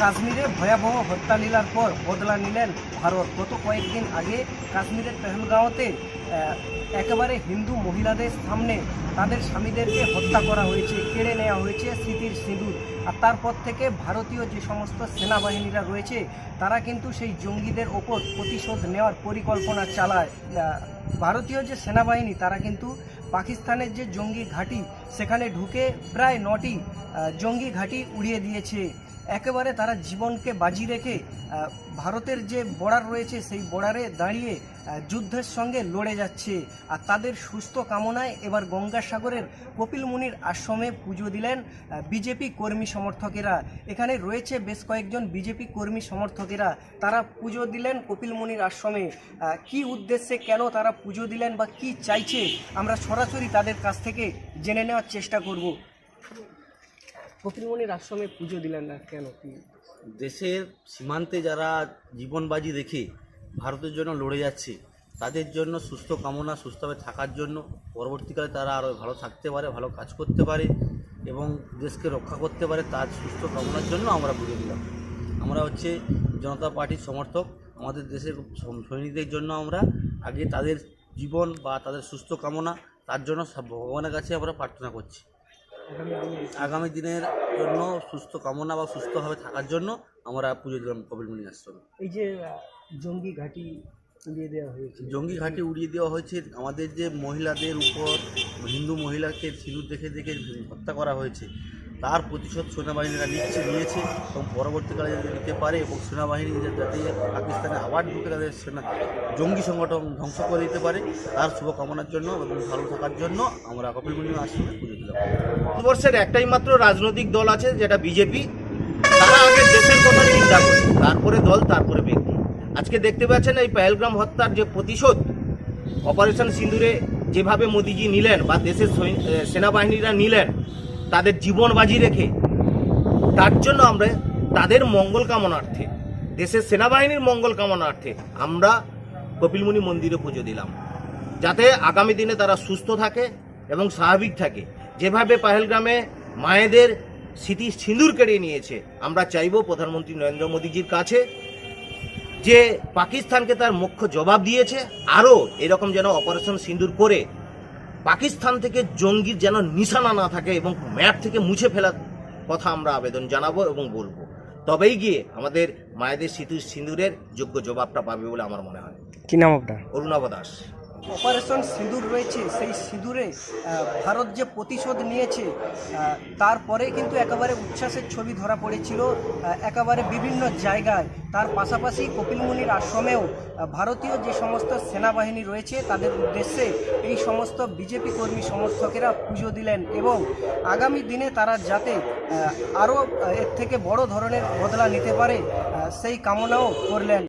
কাশ্মীরে ভয়াবহ হত্যা লীলার পর বদলা নিলেন ভারত। গত কয়েকদিন আগে কাশ্মীরের পেহলগাঁওতে একেবারে হিন্দু মহিলাদের সামনে তাদের স্বামীদেরকে হত্যা করা হয়েছে, কেড়ে নেওয়া হয়েছে স্মৃতির সিঁদুর। আর তারপর থেকে ভারতীয় যে সমস্ত সেনাবাহিনীরা রয়েছে, তারা কিন্তু সেই জঙ্গিদের ওপর প্রতিশোধ নেওয়ার পরিকল্পনা চালায়। ভারতীয় যে সেনাবাহিনী, তারা কিন্তু পাকিস্তানের যে জঙ্গি ঘাঁটি, সেখানে ঢুকে প্রায় নটি জঙ্গি ঘাঁটি উড়িয়ে দিয়েছে। একেবারে তারা জীবনকে বাজি রেখে ভারতের যে বর্ডার রয়েছে, সেই বর্ডারে দাঁড়িয়ে যুদ্ধের সঙ্গে লড়ে যাচ্ছে। আর তাদের সুস্থ কামনায় এবার গঙ্গাসাগরের কপিল মুনির আশ্রমে পুজো দিলেন বিজেপি কর্মী সমর্থকেরা। এখানে রয়েছে বেশ কয়েকজন বিজেপি কর্মী সমর্থকেরা। তারা পুজো দিলেন কপিল মুনির আশ্রমে। কি উদ্দেশ্যে কেন তারা পুজো দিলেন বা কি চাইছে, আমরা সরাসরি তাদের কাছ থেকে জেনে নেওয়ার চেষ্টা করব। কপিলমণির আশ্রমে পুজো দিলেন না কেন? দেশের সীমান্তে যারা জীবনবাজি রেখে ভারতের জন্য লড়ে যাচ্ছে, তাদের জন্য সুস্থ কামনা, সুস্থভাবে থাকার জন্য পরবর্তীকালে তারা আরও ভালো থাকতে পারে, ভালো কাজ করতে পারে এবং দেশকে রক্ষা করতে পারে, তার সুস্থ কামনার জন্য আমরা বুঝে দিলাম আমরা হচ্ছে জনতা পার্টির সমর্থক, আমাদের দেশের সৈনিকদের জন্য আমরা আগে তাদের জীবন বা তাদের সুস্থ কামনা, তার জন্য ভগবানের কাছে আমরা প্রার্থনা করছি। আগামী দিনের জন্য সুস্থ কামনা বা সুস্থভাবে থাকার জন্য আমরা পুজো দিলাম কপিলমণি আশ্রমে। এই যে জঙ্গি ঘাঁটি উড়িয়ে দেওয়া হয়েছে। জঙ্গি ঘাঁটি উড়িয়ে দেওয়া হয়েছে। আমাদের যে মহিলাদের উপর হিন্দু মহিলাকে সিঁদুর দেখে দেখে হত্যা করা হয়েছে তার প্রতিশোধ সেনাবাহিনীরা নিচ্ছে নিয়েছে এবং পরবর্তীকালে যাতে নিতে পারে এবং সেনাবাহিনী যাতে পাকিস্তানে আবার ঢুকে তাদের সেনা জঙ্গি সংগঠন ধ্বংস করে দিতে পারে তার শুভকামনার জন্য এবং ভালো থাকার জন্য আমরা কপিলমণি আশ্রমে পুজো দিলাম। ভারতবর্ষের একটাই মাত্র রাজনৈতিক দল আছে যেটা বিজেপি। তারা আগে দেশের কথা চিন্তা করে তারপরে দল তারপরে আজকে দেখতে পাচ্ছেন এই পেহেলগ্রাম হত্যার যে প্রতিশোধ অপারেশন সিন্দুরে যেভাবে মোদিজি নিলেন বা দেশের সেনাবাহিনীরা নিলেন, তাদের জীবন বাজি রেখে, তার জন্য আমরা তাদের মঙ্গল কামনার্থে, দেশের সেনাবাহিনীর মঙ্গল কামনার্থে আমরা কপিলমুনি মন্দিরে পুজো দিলাম। যাতে আগামী দিনে তারা সুস্থ থাকে এবং স্বাভাবিক থাকে। যেভাবে পাহেলগ্রামে মায়েদের স্মৃতি সিঁদুর কেড়ে নিয়েছে, আমরা চাইব প্রধানমন্ত্রী নরেন্দ্র মোদীজির কাছে যে পাকিস্তানকে তার মুখ্য জবাব দিয়েছে আরও এরকম যেন অপারেশন সিন্দুর করে পাকিস্তান থেকে জঙ্গির যেন নিশানা না থাকে এবং ম্যাপ থেকে মুছে ফেলার কথা আমরা আবেদন জানাব এবং বলব। তবেই গিয়ে আমাদের মায়েদের সিঁদুর সিঁদুরের যোগ্য জবাবটা পাবে বলে আমার মনে হয়। কি নাম আপনার? অরুণাভ দাস। অপারেশন সিঁদুর রয়েছে, সেই সিঁদুরে ভারত যে প্রতিশোধ নিয়েছে তারপরে কিন্তু একেবারে উচ্ছ্বাসের ছবি ধরা পড়েছিল একেবারে বিভিন্ন জায়গায়। তার পাশাপাশি কপিলমুনির আশ্রমেও ভারতীয় যে সমস্ত সেনাবাহিনী রয়েছে, তাদের উদ্দেশ্যে এই সমস্ত বিজেপি কর্মী সমর্থকেরা পুজো দিলেন এবং আগামী দিনে তারা যাতে আরও এর থেকে বড় ধরনের বদলা নিতে পারে সেই কামনাও করলেন।